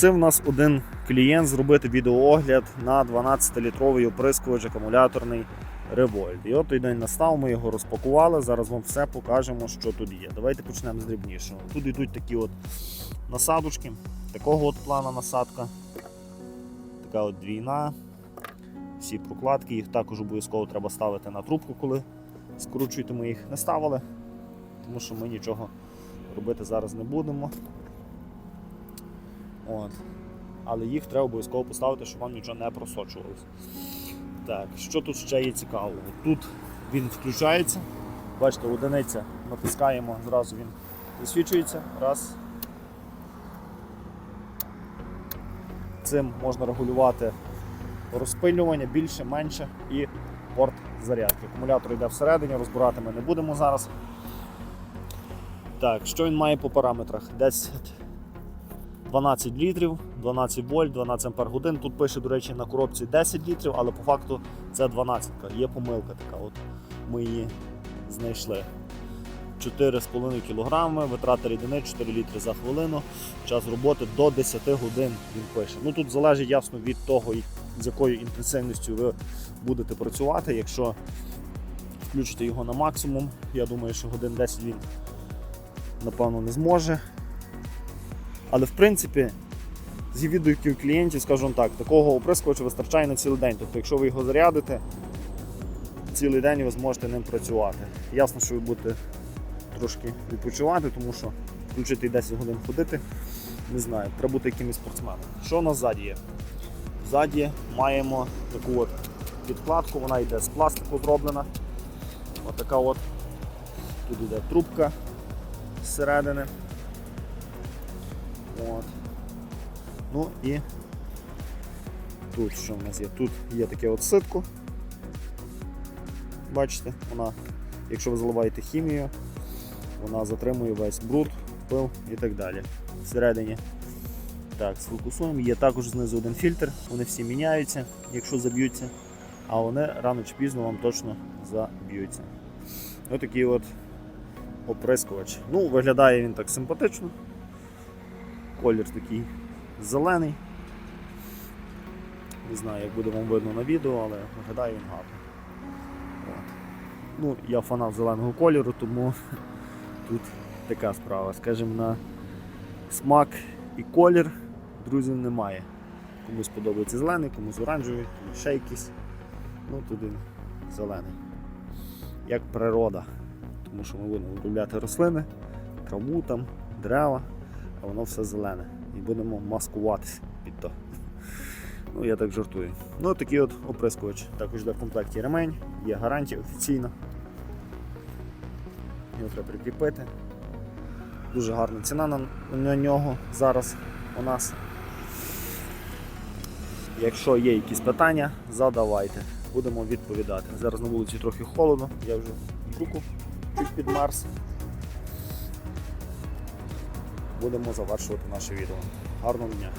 Це в нас один клієнт зробити відеоогляд на 12-літровий оприскувач акумуляторний Revolt. І от той день настав, ми його розпакували. Зараз вам все покажемо, що тут є. Давайте почнемо з дрібнішого. Тут йдуть такі от насадочки, такого от плана насадка, така от двійна. Всі прокладки, їх також обов'язково треба ставити на трубку, коли скручуєте. Ми їх не ставили, тому що ми нічого робити зараз не будемо. От. Але їх треба обов'язково поставити, щоб вам нічого не просочувалося. Так, що тут ще є цікавого? Тут він включається. Бачите, одиниця натискаємо, зразу він висвічується. Раз. Цим можна регулювати розпилювання більше, менше і порт зарядки. Акумулятор йде всередині, розбирати ми не будемо зараз. Так, що він має по параметрах? 10 12 літрів, 12 вольт, 12 ампер годин. Тут пише, до речі, на коробці 10 літрів, але по факту це 12. Є помилка така. От Ми її знайшли. 4,5 кг, витрата рідини 4 літри за хвилину. Час роботи до 10 годин він пише. Ну Тут залежить ясно від того, з якою інтенсивністю ви будете працювати. Якщо включите його на максимум, я думаю, що годин 10 він напевно не зможе. Але в принципі, зі відгуків клієнтів, скажімо так, такого оприскувача вистачає на цілий день. Тобто, якщо ви його зарядите, цілий день ви зможете ним працювати. Ясно, що ви будете трошки відпочивати, тому що включити і 10 годин ходити, не знаю, треба бути якимось спортсменом. Що у нас ззаді є? Ззаді маємо таку от підкладку, вона йде з пластику зроблена. Отака от. Тут йде трубка зсередини. От. Ну і тут що в нас є? Тут є таке от ситко. Бачите, вона, якщо ви заливаєте хімію, вона затримує весь бруд, пил і так далі. Всередині. Так, сфокусуємо. Є також знизу один фільтр, вони всі міняються, якщо заб'ються, а вони рано чи пізно вам точно заб'ються. Ось такий от оприскувач. Ну, виглядає він так симпатично. Колір такий зелений. Не знаю, як буде вам видно на відео, але виглядає він гарно. Ну, я фанат зеленого кольору, тому тут така справа. Скажімо, на смак і колір друзів немає. Комусь подобається зелений, комусь оранжевий, комусь ще якийсь. Ну, він зелений. Як природа. Тому що ми будемо виробляти рослини, траву там, дерева а воно все зелене. І будемо маскуватися під то. Ну, я так жартую. Ну, такий от оприскувач. Також йде в комплекті ремень, є гарантія офіційна. Його треба прикріпити. Дуже гарна ціна на, на нього зараз у нас. Якщо є якісь питання, задавайте, будемо відповідати. Зараз на вулиці трохи холодно, я вже руку чуть підмерз будемо завершувати наше відео. Гарного дня!